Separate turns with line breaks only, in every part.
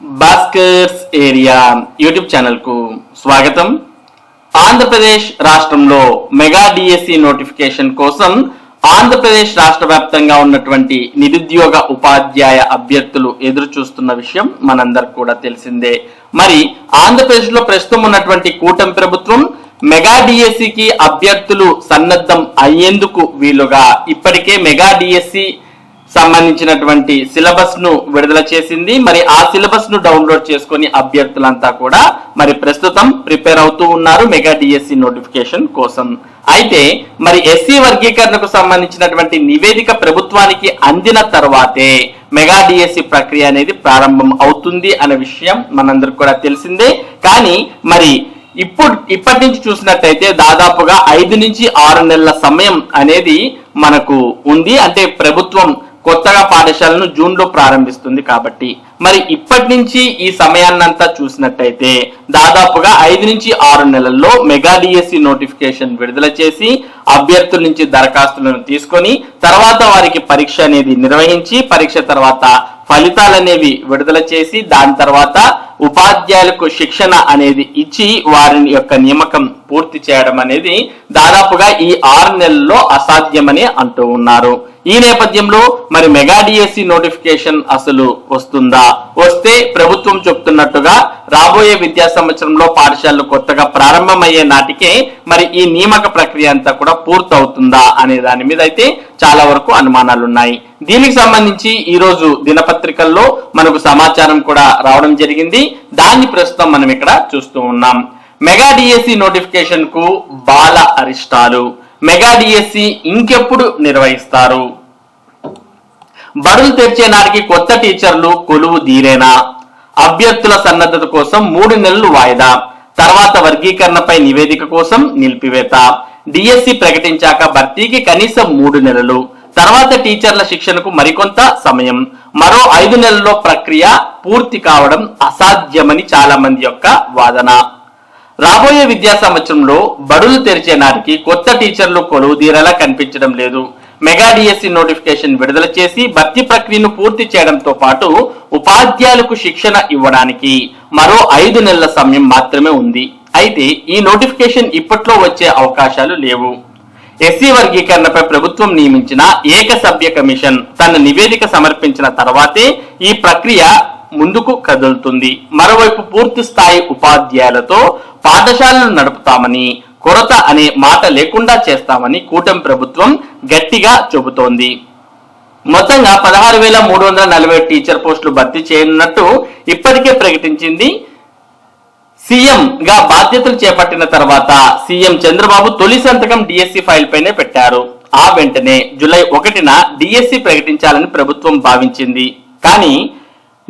Bhaskar's area YouTube ఛానల్కు స్వాగతం. ఆంధ్రప్రదేశ్ రాష్ట్రంలో మెగా డిఎస్సి నోటిఫికేషన్ కోసం ఆంధ్రప్రదేశ్ రాష్ట్ర వ్యాప్తంగా ఉన్నటువంటి నిరుద్యోగ ఉపాధ్యాయ అభ్యర్థులు ఎదురు చూస్తున్న విషయం మనందరికి కూడా తెలిసిందే. మరి ఆంధ్రప్రదేశ్లో ప్రస్తుతం ఉన్నటువంటి కూటమి ప్రభుత్వం మెగా డిఎస్సికి అభ్యర్థులు సన్నద్ధం అయ్యేందుకు వీలుగా ఇప్పటికే మెగా డిఎస్సి సంబంధించినటువంటి సిలబస్ను విడుదల చేసింది. మరి ఆ సిలబస్ను డౌన్లోడ్ చేసుకుని అభ్యర్థులంతా కూడా మరి ప్రస్తుతం ప్రిపేర్ అవుతూ ఉన్నారు మెగా డిఎస్సి నోటిఫికేషన్ కోసం. అయితే మరి ఎస్సీ వర్గీకరణకు సంబంధించినటువంటి నివేదిక ప్రభుత్వానికి అందిన తర్వాతే మెగా డిఎస్సి ప్రక్రియ అనేది ప్రారంభం అవుతుంది అనే విషయం మనందరికి కూడా తెలిసిందే. కానీ మరి ఇప్పుడు ఇప్పటి నుంచి చూసినట్టయితే దాదాపుగా ఐదు నుంచి ఆరు నెలల సమయం అనేది మనకు ఉంది. అంటే ప్రభుత్వం కొత్తగా పాఠశాలను జూన్లో ప్రారంభిస్తుంది కాబట్టి. మరి ఇప్పటి నుంచి ఈ సమయాన్నంతా చూసినట్టయితే దాదాపుగా ఐదు నుంచి ఆరు నెలల్లో మెగా డిఎస్సి నోటిఫికేషన్ విడుదల చేసి అభ్యర్థుల నుంచి దరఖాస్తులను తీసుకొని తర్వాత వారికి పరీక్ష అనేది నిర్వహించి పరీక్ష తర్వాత ఫలితాలు అనేవి విడుదల చేసి దాని తర్వాత ఉపాధ్యాయులకు శిక్షణ అనేది ఇచ్చి వారిని యొక్క నియామకం పూర్తి చేయడం అనేది దాదాపుగా ఈ ఆరు నెలల్లో అసాధ్యమని అంటూ ఉన్నారు. ఈ నేపథ్యంలో మరి మెగా డిఎస్సి నోటిఫికేషన్ అసలు వస్తుందా? వస్తే ప్రభుత్వం చెప్తున్నట్టుగా రాబోయే విద్యా సంవత్సరంలో పాఠశాలలు కొత్తగా ప్రారంభమయ్యే నాటికే మరి ఈ నియామక ప్రక్రియ అంతా కూడా పూర్తవుతుందా అనే దాని మీద అయితే చాలా వరకు అనుమానాలు ఉన్నాయి దీనికి సంబంధించి ఈ రోజు దినపత్రికల్లో మనకు సమాచారం కూడా రావడం జరిగింది. దాన్ని ప్రస్తుతం మనం ఇక్కడ చూస్తూ ఉన్నాం. మెగా డిఎస్సి నోటిఫికేషన్కు బాల అరిష్టాలు. మెగా డిఎస్సి ఇంకెప్పుడు నిర్వహిస్తారు? బడులు తెరిచే నాటికి కొత్త టీచర్లు కొలువు దీరేనా? అభ్యర్థుల సన్నద్ధత కోసం మూడు నెలలు వాయిదా. తర్వాత వర్గీకరణపై నివేదిక కోసం నిలిపివేత. డిఎస్సి ప్రకటించాక భర్తీకి కనీసం మూడు నెలలు. తర్వాత టీచర్ల శిక్షణకు మరికొంత సమయం. మరో ఐదు నెలల్లో ప్రక్రియ పూర్తి కావడం అసాధ్యమని చాలా మంది యొక్క వాదన. రాబోయే విద్యా సంవత్సరంలో బడులు తెరిచే నాటికి కొత్త టీచర్లు కొలువు దీరేలా కనిపించడం లేదు. మెగా డిఎస్సి నోటిఫికేషన్ విడుదల చేసి భర్తీ ప్రక్రియను పూర్తి చేయడంతో పాటు ఉపాధ్యాయులకు శిక్షణ ఇవ్వడానికి మరో ఐదు నెలల సమయం మాత్రమే ఉంది. అయితే ఈ నోటిఫికేషన్ ఇప్పట్లో వచ్చే అవకాశాలు లేవు. ఎస్సీ వర్గీకరణపై ప్రభుత్వం నియమించిన ఏక సభ్య కమిషన్ తన నివేదిక సమర్పించిన తర్వాతే ఈ ప్రక్రియ ముందుకు కదులుతుంది. మరోవైపు పూర్తి స్థాయి ఉపాధ్యాయులతో పాఠశాలలు నడుపుతామని కొరత అనే మాట లేకుండా చేస్తామని కూటమి ప్రభుత్వం గట్టిగా చెబుతోంది. మొత్తంగా పదహారు వేల మూడు వందల నలభై టీచర్ పోస్టులు భర్తీ చేయనున్నట్టు ఇప్పటికే ప్రకటించింది. సీఎం గా బాధ్యతలు చేపట్టిన తర్వాత సీఎం చంద్రబాబు తొలి సంతకం డిఎస్సి ఫైల్ పైనే పెట్టారు. ఆ వెంటనే జూలై ఒకటిన డిఎస్సి ప్రకటించాలని ప్రభుత్వం భావించింది. కానీ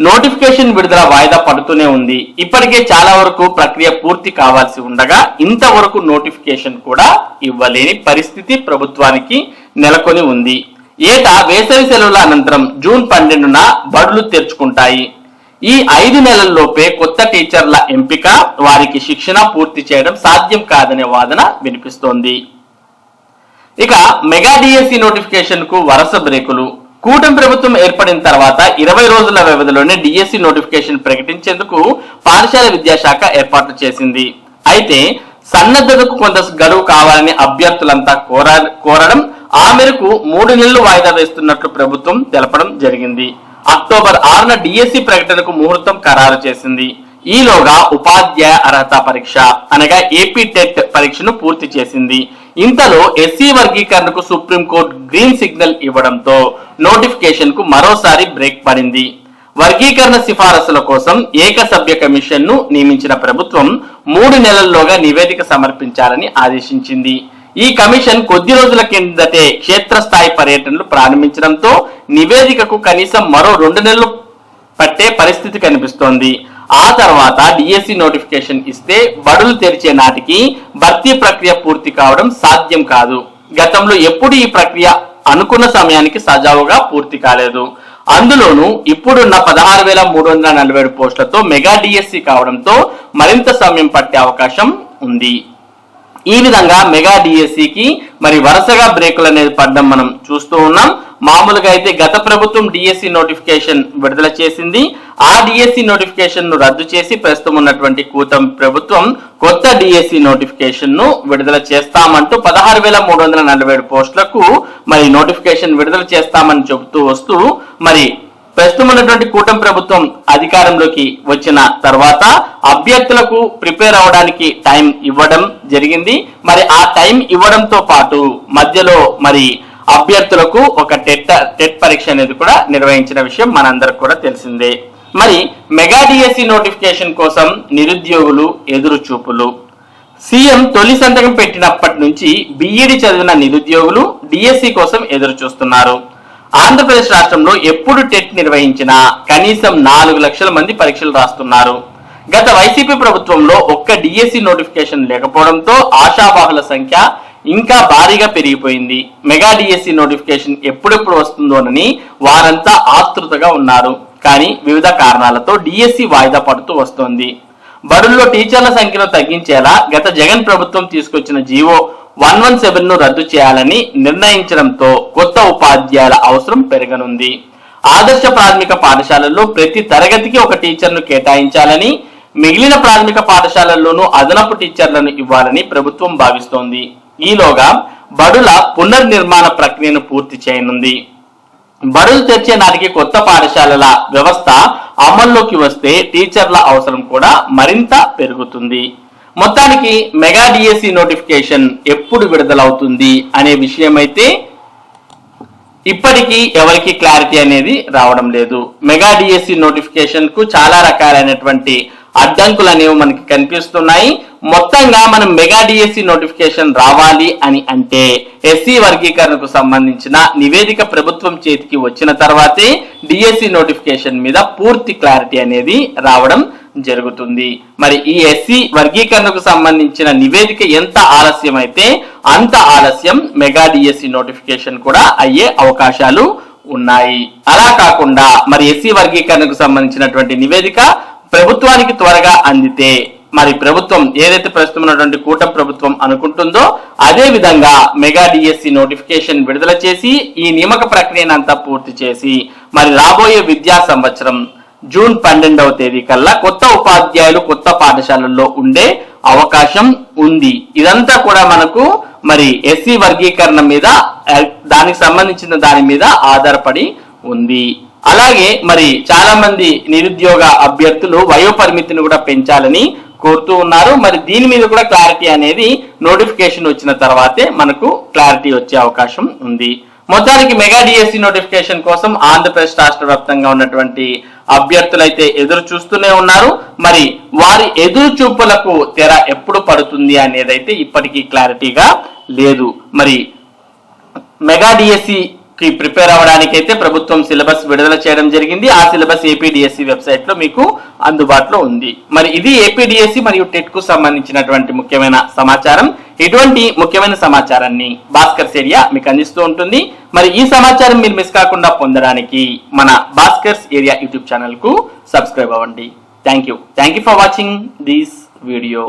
నోటిఫికేషన్ విడుదల వాయిదా పడుతూనే ఉంది. ఇప్పటికే చాలా వరకు ప్రక్రియ పూర్తి కావాల్సి ఉండగా ఇంతవరకు నోటిఫికేషన్ కూడా ఇవ్వలేని పరిస్థితి ప్రభుత్వానికి నెలకొని ఉంది. ఏటా వేసవి సెలవుల అనంతరం జూన్ పన్నెండున బడులు తెరుచుకుంటాయి. ఈ ఐదు నెలల్లోపే కొత్త టీచర్ల ఎంపిక వారికి శిక్షణ పూర్తి చేయడం సాధ్యం కాదనే వాదన వినిపిస్తోంది. ఇక మెగా డిఎస్సి నోటిఫికేషన్కు వరుస బ్రేకులు. కూటమి ప్రభుత్వం ఏర్పడిన తర్వాత ఇరవై రోజుల వ్యవధిలోనే డిఎస్సి నోటిఫికేషన్ ప్రకటించేందుకు పాఠశాల విద్యాశాఖ ఏర్పాట్లు చేసింది. అయితే సన్నద్ధతకు కొంత గడువు కావాలని అభ్యర్థులంతా కోర కోరడం ఆ మేరకు మూడు నెలలు వాయిదా వేస్తున్నట్లు ప్రభుత్వం తెలపడం జరిగింది. అక్టోబర్ ఆరున డిఎస్సి ప్రకటనకు ముహూర్తం ఖరారు చేసింది. ఈలోగా ఉపాధ్యాయ అర్హత పరీక్ష అనగా ఏపీ టెట్ పరీక్షను పూర్తి చేసింది. ఇంతలో ఎస్సీ వర్గీకరణకు సుప్రీంకోర్టు గ్రీన్ సిగ్నల్ ఇవ్వడంతో నోటిఫికేషన్కు మరోసారి బ్రేక్ పడింది. వర్గీకరణ సిఫారసుల కోసం ఏకసభ్య కమిషన్ను నియమించిన ప్రభుత్వం మూడు నెలల్లోగా నివేదిక సమర్పించాలని ఆదేశించింది. ఈ కమిషన్ కొద్ది రోజుల కిందటే క్షేత్రస్థాయి పర్యటనలు ప్రారంభించడంతో నివేదికకు కనీసం మరో రెండు నెలలు పట్టే పరిస్థితి కనిపిస్తోంది. ఆ తర్వాత డిఎస్సి నోటిఫికేషన్ ఇస్తే బడులు తెరిచే నాటికి భర్తీ ప్రక్రియ పూర్తి కావడం సాధ్యం కాదు. గతంలో ఎప్పుడు ఈ ప్రక్రియ అనుకున్న సమయానికి సజావుగా పూర్తి కాలేదు. అందులోనూ ఇప్పుడున్న పదహారు వేల మూడు వందల నలభై ఏడు పోస్టులతో మెగా డిఎస్సి కావడంతో మరింత సమయం పట్టే అవకాశం ఉంది. ఈ విధంగా మెగా డిఎస్సికి మరి వరుసగా బ్రేకులు అనేది పడడం మనం చూస్తూ ఉన్నాం. మామూలుగా అయితే గత ప్రభుత్వం డిఎస్సి నోటిఫికేషన్ విడుదల చేసింది. ఆ డిఎస్సి నోటిఫికేషన్ను రద్దు చేసి ప్రస్తుతం ఉన్నటువంటి కూటమి ప్రభుత్వం కొత్త డిఎస్సి నోటిఫికేషన్ను విడుదల చేస్తామంటూ పదహారు వేల మూడు వందల నలభై ఏడు పోస్టులకు మరి నోటిఫికేషన్ విడుదల చేస్తామని చెబుతూ వస్తూ మరి ప్రస్తుతం ఉన్నటువంటి కూటమి ప్రభుత్వం అధికారంలోకి వచ్చిన తర్వాత అభ్యర్థులకు ప్రిపేర్ అవ్వడానికి టైం ఇవ్వడం జరిగింది. మరి ఆ టైం ఇవ్వడంతో పాటు మధ్యలో మరి అభ్యర్థులకు ఒక టెట్ టెట్ పరీక్ష అనేది కూడా నిర్వహించిన విషయం మనందరికి కూడా తెలిసిందే. మరి మెగా డిఎస్సి నోటిఫికేషన్ కోసం నిరుద్యోగులు ఎదురు చూపులు సీఎం తొలి సంతకం పెట్టినప్పటి నుంచి బీఈడి చదివిన నిరుద్యోగులు డిఎస్సి కోసం ఎదురు చూస్తున్నారు ఆంధ్రప్రదేశ్ రాష్ట్రంలో ఎప్పుడు టెట్ నిర్వహించినా కనీసం నాలుగు లక్షల మంది పరీక్షలు రాస్తున్నారు. గత వైసీపీ ప్రభుత్వంలో ఒక్క డిఎస్సి నోటిఫికేషన్ లేకపోవడంతో ఆశావాహుల సంఖ్య ఇంకా భారీగా పెరిగిపోయింది. మెగా డిఎస్సి నోటిఫికేషన్ ఎప్పుడెప్పుడు వస్తుందోనని వారంతా ఆతృతగా ఉన్నారు. కానీ వివిధ కారణాలతో డిఎస్సి వాయిదా పడుతూ వస్తోంది. బడుల్లో టీచర్ల సంఖ్యను తగ్గించేలా గత జగన్ ప్రభుత్వం తీసుకొచ్చిన జీవో వన్ వన్ సెవెన్ను రద్దు చేయాలని నిర్ణయించడంతో కొత్త ఉపాధ్యాయుల అవసరం పెరగనుంది. ఆదర్శ ప్రాథమిక పాఠశాలల్లో ప్రతి తరగతికి ఒక టీచర్ను కేటాయించాలని మిగిలిన ప్రాథమిక పాఠశాలల్లోనూ అదనపు టీచర్లను ఇవ్వాలని ప్రభుత్వం భావిస్తోంది. ఈలోగా బడుల పునర్నిర్మాణ ప్రక్రియను పూర్తి చేయనుంది. బడులు తెరిచే నాటికి కొత్త పాఠశాలల వ్యవస్థ అమల్లోకి వస్తే టీచర్ల అవసరం కూడా మరింత పెరుగుతుంది. మొత్తానికి మెగా డిఎస్సి నోటిఫికేషన్ ఎప్పుడు విడుదలవుతుంది అనే విషయం అయితే ఇప్పటికీ ఎవరికి క్లారిటీ అనేది రావడం లేదు. మెగా డిఎస్సి నోటిఫికేషన్కు చాలా రకాలైనటువంటి అడ్డంకులు అనేవి మనకి కనిపిస్తున్నాయి. మొత్తంగా మనం మెగా డిఎస్సి నోటిఫికేషన్ రావాలి అని అంటే ఎస్సీ వర్గీకరణకు సంబంధించిన నివేదిక ప్రభుత్వం చేతికి వచ్చిన తర్వాతే డిఎస్సి నోటిఫికేషన్ మీద పూర్తి క్లారిటీ అనేది రావడం జరుగుతుంది. మరి ఈ ఎస్సీ వర్గీకరణకు సంబంధించిన నివేదిక ఎంత ఆలస్యం అయితే అంత ఆలస్యం మెగా డిఎస్సి నోటిఫికేషన్ కూడా అయ్యే అవకాశాలు ఉన్నాయి. అలా కాకుండా మరి ఎస్సీ వర్గీకరణకు సంబంధించినటువంటి నివేదిక ప్రభుత్వానికి త్వరగా అందితే మరి ప్రభుత్వం ఏదైతే ప్రస్తుతం ఉన్నటువంటి కూటమి ప్రభుత్వం అనుకుంటుందో అదే విధంగా మెగా డిఎస్సి నోటిఫికేషన్ విడుదల చేసి ఈ నియామక ప్రక్రియను అంతా పూర్తి చేసి మరి రాబోయే విద్యా సంవత్సరం జూన్ పన్నెండవ తేదీ కల్లా కొత్త ఉపాధ్యాయులు కొత్త పాఠశాలల్లో ఉండే అవకాశం ఉంది. ఇదంతా కూడా మనకు మరి ఎస్సీ వర్గీకరణ మీద దానికి సంబంధించిన దాని మీద ఆధారపడి ఉంది. అలాగే మరి చాలా మంది నిరుద్యోగ అభ్యర్థులు వయో పరిమితిని కూడా పెంచాలని కోరుతూ ఉన్నారు. మరి దీని మీద కూడా క్లారిటీ అనేది నోటిఫికేషన్ వచ్చిన తర్వాతే మనకు క్లారిటీ వచ్చే అవకాశం ఉంది. మొత్తానికి మెగా డిఎస్సి నోటిఫికేషన్ కోసం ఆంధ్రప్రదేశ్ రాష్ట్ర వ్యాప్తంగా ఉన్నటువంటి అభ్యర్థులైతే ఎదురు చూస్తూనే ఉన్నారు. మరి వారి ఎదురు చూపులకు తెర ఎప్పుడు పడుతుంది అనేదైతే ఇప్పటికీ క్లారిటీగా లేదు. మరి మెగా డిఎస్సి కి ప్రిపేర్ అవ్వడానికి అయితే ప్రభుత్వం సిలబస్ విడుదల చేయడం జరిగింది. ఆ సిలబస్ ఏపీడిఎస్సి వెబ్సైట్లో మీకు అందుబాటులో ఉంది. మరి ఇది ఏపీడిఎస్సి మరియు టెట్కు సంబంధించినటువంటి ముఖ్యమైన సమాచారం. ఇటువంటి ముఖ్యమైన సమాచారాన్ని భాస్కర్స్ ఏరియా మీకు అందిస్తూ ఉంటుంది. మరి ఈ సమాచారం మీరు మిస్ కాకుండా పొందడానికి మన భాస్కర్స్ ఏరియా యూట్యూబ్ ఛానల్కు సబ్స్క్రైబ్ అవ్వండి. Thank you. Thank you for watching this video.